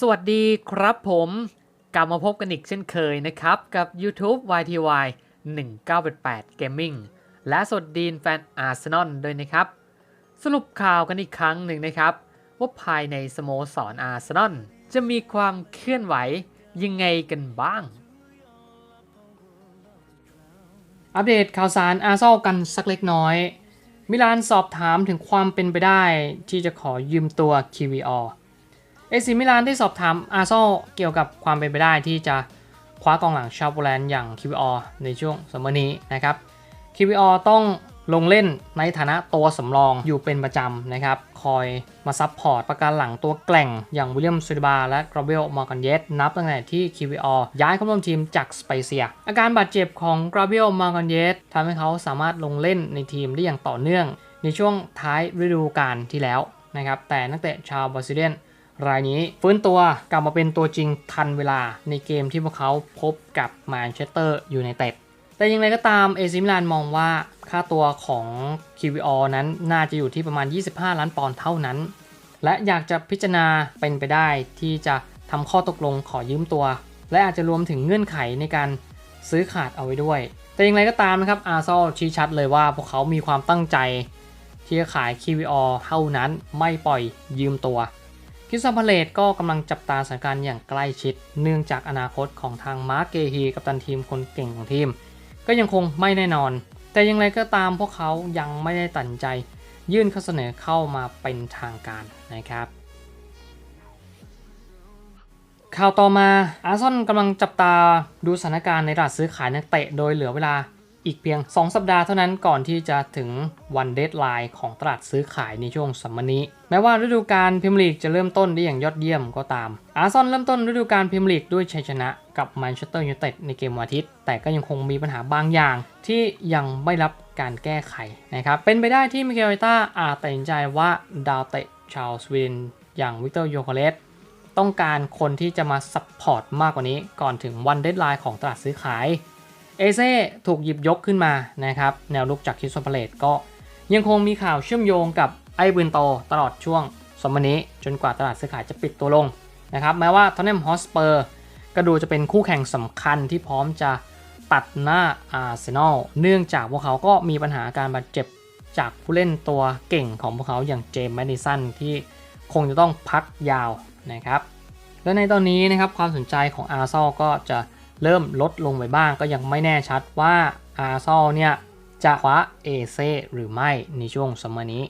สวัสดีครับผมกลับมาพบกันอีกเช่นเคยนะครับ กับ YouTube YTY 1988 Gaming และสวัสดีแฟนอาร์เซนอลด้วยนะครับ สรุปข่าวกันอีกครั้งหนึ่งนะครับ ว่าภายในสโมสรอาร์เซนอลจะมีความเคลื่อนไหวยังไงกันบ้าง อัปเดตข่าวสารอาร์เซนอลกันสักเล็กน้อย มิลานสอบถามถึงความเป็นไปได้ที่จะขอยืมตัว QVR เอซิมิลานได้สอบถามอาร์ซอลเกี่ยวกับความเป็นไปได้ที่จะคว้ากองหลังชาวโปแลนด์อย่าง QVR ในช่วงสมนี้นะครับ QVR ต้องลงเล่นในฐานะตัวสำรองอยู่เป็นประจำนะครับ คอยมาซับพอร์ตประกันหลังตัวแกล่งอย่างวิลเลียมซูดบาและกราเบลมอร์กันเยสนับตั้งแต่ที่ QVR ย้ายเข้าร่วมทีมจากสเปเซีย อาการบาดเจ็บของกราเบลมอร์กันเยสทำให้เขาสามารถลงเล่นในทีมได้อย่างต่อเนื่อง ในช่วงท้ายฤดูกาลที่แล้วนะครับแต่นักเตะชาวบราซิเลียน รายนี้ฟื้นตัวกลับมาเป็นตัวจริงทันเวลาในเกมที่พวกเขาพบกับแมนเชสเตอร์ยูไนเต็ดแต่อย่างไรก็ตามเอซิมิลานมองว่าค่าตัวของ QVR นั้นน่าจะอยู่ที่ประมาณ 25 ล้านปอนด์เท่านั้น และอยากจะพิจารณาเป็นไปได้ที่จะทำข้อตกลงขอยืมตัว และอาจจะรวมถึงเงื่อนไขในการซื้อขาดเอาไว้ด้วย แต่อย่างไรก็ตามนะครับอาร์ซอลชี้ชัดเลยว่าพวกเขามีความตั้งใจที่จะขาย QVR เท่านั้นไม่ปล่อยยืมตัว คิซัมพาเลตก็กำลังจับตาสถานการณ์อย่างใกล้ชิด เนื่องจากอนาคตของทางมาร์กเกฮีกับตันทีมคนเก่งของทีม ก็ยังคงไม่แน่นอน แต่อย่างไรก็ตามพวกเขายังไม่ได้ตัดใจ ยื่นข้อเสนอเข้ามาเป็นทางการนะครับข่าวต่อมาอาร์ซอนกำลังจับตาดูสถานการณ์ในตลาดซื้อขายนักเตะโดยเหลือเวลา อีกเพียง 2 สัปดาห์เท่านั้นก่อนที่จะถึงวันเดทไลน์ของตลาดซื้อขายในช่วงสัมมนี้ แม้ว่าฤดูกาลพรีเมียร์ลีกจะเริ่มต้นได้อย่างยอดเยี่ยมก็ตาม อาร์ซอนเริ่มต้นฤดูกาลพรีเมียร์ลีกด้วยชัยชนะกับแมนเชสเตอร์ยูไนเต็ดในเกมวันอาทิตย์ แต่ก็ยังคงมีปัญหาบางอย่างที่ยังไม่รับการแก้ไขนะครับ เป็นไปได้ที่มิเกลต้าอาจตัดสินใจว่าดาวเตะชาวสวีเดนอย่างวิกเตอร์โยโคเลสต้องการคนที่จะมาซัพพอร์ตมากกว่านี้ก่อนถึงวันเดทไลน์ของตลาดซื้อขาย เอเซ่ถูกหยิบยกขึ้นมานะครับแนวลุกจากคิสโซพาเลตก็ยังคงมีข่าวเชื่อมโยงกับไอ้บืนโตตลอดช่วงสมนี้จนกว่าตลาดซื้อขายจะปิดตัวลงนะครับแม้ว่าทอนเนมฮอสเปอร์ก็ดูจะเป็นคู่แข่งสำคัญที่พร้อมจะตัดหน้าอาร์เซนอลเนื่องจากพวกเขาก็มีปัญหาการบาดเจ็บจากผู้เล่นตัวเก่งของพวกเขาอย่างเจมส์แมดดิสันที่คงจะต้องพักยาวนะครับและในตอนนี้นะครับความสนใจของอาร์ซอลก็จะ เริ่มลดลงไปบ้างก็ยังไม่แน่ชัดว่าอาร์ซอลเนี่ยจะคว้าเอเซหรือไม่ในช่วงสมัยนี้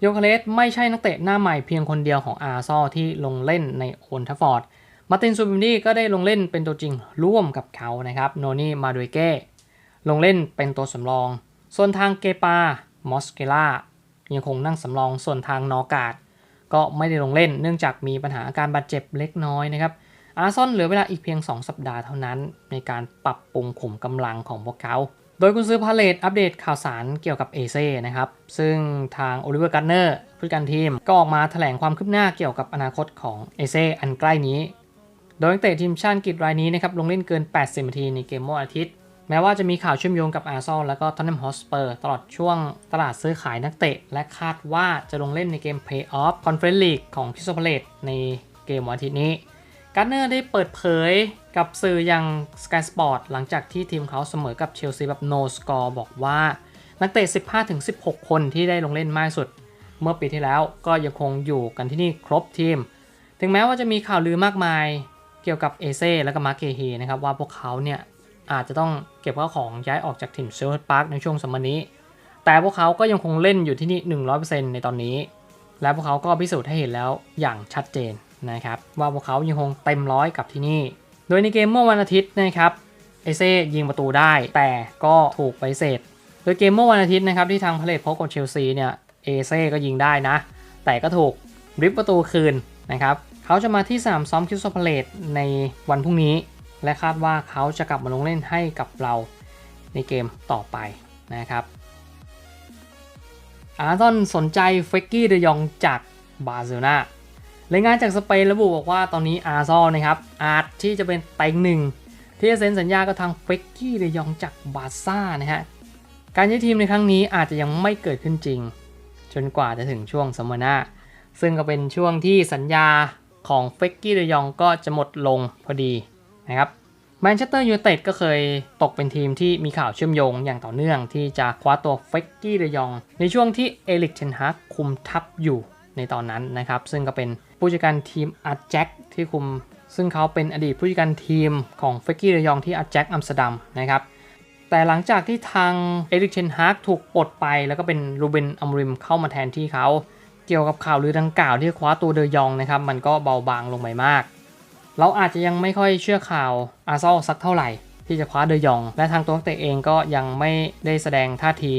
โยคาเลสไม่ใช่นักเตะหน้าใหม่เพียงคนเดียวของอาร์ซอลที่ลงเล่นในโอนทัฟฟอร์ด มาร์ตินซูบิมดี้ก็ได้ลงเล่นเป็นตัวจริงร่วมกับเขานะครับโนนี่มาดูเก้ลงเล่นเป็นตัวสำรอง ส่วนทางเกปามอสเกล่ายังคงนั่งสำรองส่วนทางนอกาดก็ไม่ได้ลงเล่นเนื่องจากมีปัญหาอาการบาดเจ็บเล็กน้อยนะครับ อาร์ซอนเหลือเวลาอีกเพียง 2 สัปดาห์เท่านั้น ในการปรับปรุงขุมกำลังของพวกเขา โดยคุณซื้อพาเลตอัปเดตข่าวสารเกี่ยวกับเอเซ่นะครับ ซึ่งทางโอลิเวอร์การ์เนอร์ผู้จัดการทีมก็ออกมาแถลงความคืบหน้าเกี่ยวกับอนาคตของเอเซ่อันใกล้นี้ โดยนักเตะทีมชาติอังกฤษรายนี้นะครับลงเล่นเกิน 80 นาทีในเกมเมื่อวันอาทิตย์ แม้ว่าจะมีข่าวเชื่อมโยงกับอาร์ซอลและก็ทอนนัมฮอสเปอร์ตลอดช่วงตลาดซื้อขายนักเตะ และคาดว่าจะลงเล่นในเกม Play-off Conference League ของคิสโซพาเลตในเกมวันอาทิตย์นี้ การ์เนอร์ได้เปิดเผยกับสื่ออย่าง Sky Sport หลังจากที่ทีมเขาเสมอกับเชลซีแบบ no score บอกว่า นักเตะ 15-16 คนที่ได้ลงเล่นมากสุด เมื่อปีที่แล้วก็ยังคงอยู่กันที่นี่ครบทีม ถึงแม้ว่าจะมีข่าวลือมากมายเกี่ยวกับเอเซ่และก็มาร์เกเฮนะครับว่าพวกเขาเนี่ยอาจจะต้องเก็บข้าวของย้ายออกจากถิ่นเซลต์พาร์คในช่วงสมมนี้ แต่พวกเขาก็ยังคงเล่นอยู่ที่นี่ 100%ในตอนนี้ และพวกเขาก็พิสูจน์ให้เห็นแล้วอย่างชัดเจน นะครับว่าพวกเขายังคงเต็มร้อยกับที่นี่ โดยในเกมเมื่อวันอาทิตย์นะครับเอเซ่ยิงประตูได้ แต่ก็ถูกไปฏิเสธโดยเกมเมื่อวันอาทิตย์นะครับที่ทางพาเลตพบกับเชลซีเนี่ยเอเซ่ก็ยิงได้นะ แต่ก็ถูกริบประตูคืนนะครับเขาจะมาที่สนามซ้อมคิวโซพาเลตในวันพรุ่งนี้ และคาดว่าเขาจะกลับมาลงเล่นให้กับเราในเกมต่อไปนะครับอาร์ซอนสนใจเฟกกี้เดยองจากบาร์เซโลนา รายงานจากสเปนระบุบอกว่าตอนนี้อาร์ซอนนะครับอาจที่จะเป็นเต็งหนึ่งที่จะเซ็นสัญญากับทางเฟกกี้เดยองจากบาซ่านะฮะการย้ายทีมในครั้งนี้อาจจะยังไม่เกิดขึ้นจริง จนกว่าจะถึงช่วงซัมเมอร์หน้าซึ่งก็เป็นช่วงที่สัญญาของเฟกกี้เดยองก็จะหมดลงพอดีนะครับแมนเชสเตอร์ยูไนเต็ดก็เคยตกเป็นทีมที่มีข่าวเชื่อมโยงอย่างต่อเนื่องที่จะคว้าตัวเฟกกี้เดยองในช่วงที่เอลิกเทนฮากคุมทัพอยู่ในตอนนั้นนะครับซึ่งก็เป็น ผู้จัดการทีมอาร์แจ็คที่คุม ซึ่งเขาเป็นอดีตผู้จัดการทีมของเฟกกี้เดยองที่อาร์แจ็คอัมสเตอร์ดัมนะครับแต่หลังจากที่ทางเอริกเชนฮาร์กถูกปลดไป แล้วก็เป็นรูเบนอัมริมเข้ามาแทนที่เขา เกี่ยวกับข่าวลือดังกล่าวที่คว้าตัวเดยองนะครับ มันก็เบาบางลงไปมาก เราอาจจะยังไม่ค่อยเชื่อข่าวอาร์เซนอลสักเท่าไหร่ ที่จะคว้าเดยอง และทางตัวนักเตะเองก็ยังไม่ได้แสดงท่าที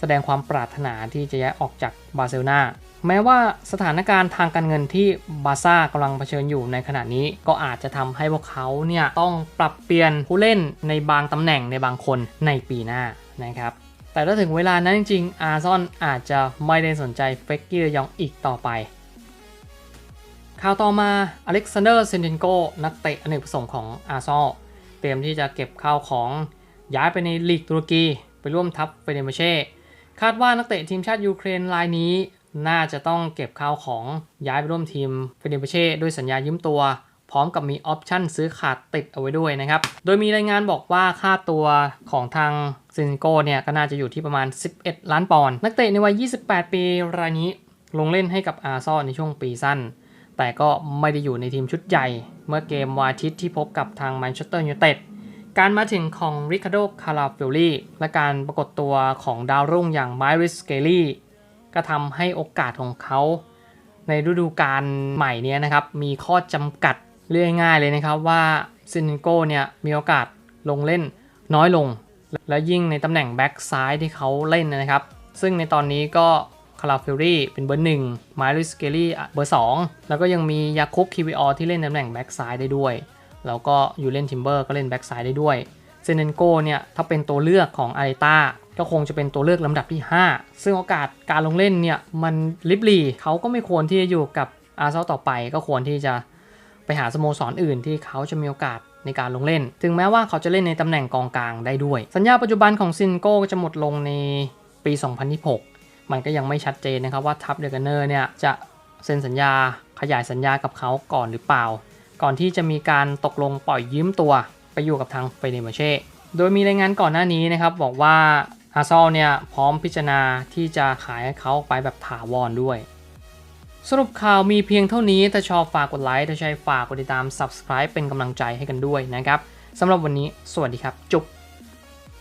แสดงความปรารถนาที่จะย้ายออกจากบาร์เซโลนา แม้ว่าสถานการณ์ทางการเงินที่บาร์ซ่ากำลังเผชิญอยู่ในขณะนี้ ก็อาจจะทำให้พวกเขาเนี่ยต้องปรับเปลี่ยนผู้เล่นในบางตำแหน่งในบางคนในปีหน้านะครับแต่ถ้าถึงเวลานั้นจริงๆ อาร์ซอนอาจจะไม่ได้สนใจเฟกกี้ยองอีกต่อไป ข่าวต่อมาอเล็กซานเดอร์เซนเทนโกนักเตะอเนกประสงค์ของอาร์ซอลเตรียมที่จะเก็บข้าวของย้ายไปในลีกตุรกี ไปร่วมทัพเฟเนเมเช่ คาดว่านักเตะทีมชาติยูเครนรายนี้ น่าจะต้องเก็บข้าวของย้ายไปร่วมทีมเฟเนเบเช่ด้วยสัญญายืมตัว พร้อมกับมีออปชั่นซื้อขาดติดเอาไว้ด้วยนะครับ โดยมีรายงานบอกว่าค่าตัวของทางซินโกเนี่ยก็น่าจะอยู่ที่ประมาณ 11 ล้านปอนด์นักเตะในวัย 28 ปีรายนี้ลงเล่นให้กับอาร์ซอในช่วงปีสั้น แต่ก็ไม่ได้อยู่ในทีมชุดใหญ่ เมื่อเกมวาทิตที่พบกับทางแมนเชสเตอร์ยูไนเต็ดการมาถึงของริคาร์โด คาราเฟลลี่ และการปรากฏตัวของดาวรุ่งอย่างไมริส เกลลี่ ก็ทำให้โอกาสของเขา ในฤดูกาลใหม่นี้นะครับ มีข้อจำกัดเรียง่ายเลยนะครับว่าซินโก้เนี่ยมีโอกาสลงเล่นน้อยลง และยิ่งในตำแหน่งแบ็กซ้ายที่เขาเล่นนะครับ ซึ่งในตอนนี้ก็คาราเฟลลี่เป็นเบอร์หนึ่งไมลิสเกลลี่เบอร์สองแล้วก็ยังมียาคุบคิวิออที่เล่นตำแหน่งแบ็กซ้ายได้ด้วย แล้วก็อยู่เล่นทิมเบอร์ก็เล่นแบ็กซ้ายได้ด้วย เซเนนโกเนี่ยถ้าเป็นตัวเลือกของอาริต้า ก็คงจะเป็นตัวเลือกลำดับที่ 5 ซึ่งโอกาสการลงเล่นเนี่ยมันลิบลีเขาก็ไม่ควรที่จะอยู่กับอาร์เซนอลต่อไป ก็ควรที่จะไปหาสโมสรออื่นที่เขาจะมีโอกาสในการลงเล่น ถึงแม้ว่าเขาจะเล่นในตำแหน่งกองกลางได้ด้วย สัญญาปัจจุบันของซินโก้จะหมดลงในปี 2026 มันก็ยังไม่ชัดเจนนะครับว่าทัพเดอะกันเนอร์เนี่ยจะเซ็นสัญญาขยายสัญญากับเขาก่อนหรือเปล่า ก่อนที่จะมีการตกลงปล่อยยืมตัวไปอยู่กับทางเฟเนเมเช่ โดยมีรายงานก่อนหน้านี้นะครับบอกว่า อาร์ซอลเนี่ยพร้อมพิจารณาที่จะขายให้เขาไปแบบถาวรด้วย สรุปข่าวมีเพียงเท่านี้ ถ้าชอบฝากกดไลค์ ถ้าใช่ฝากกดติดตาม Subscribe เป็นกำลังใจให้กันด้วยนะครับสำหรับวันนี้ สวัสดีครับ จุ๊บ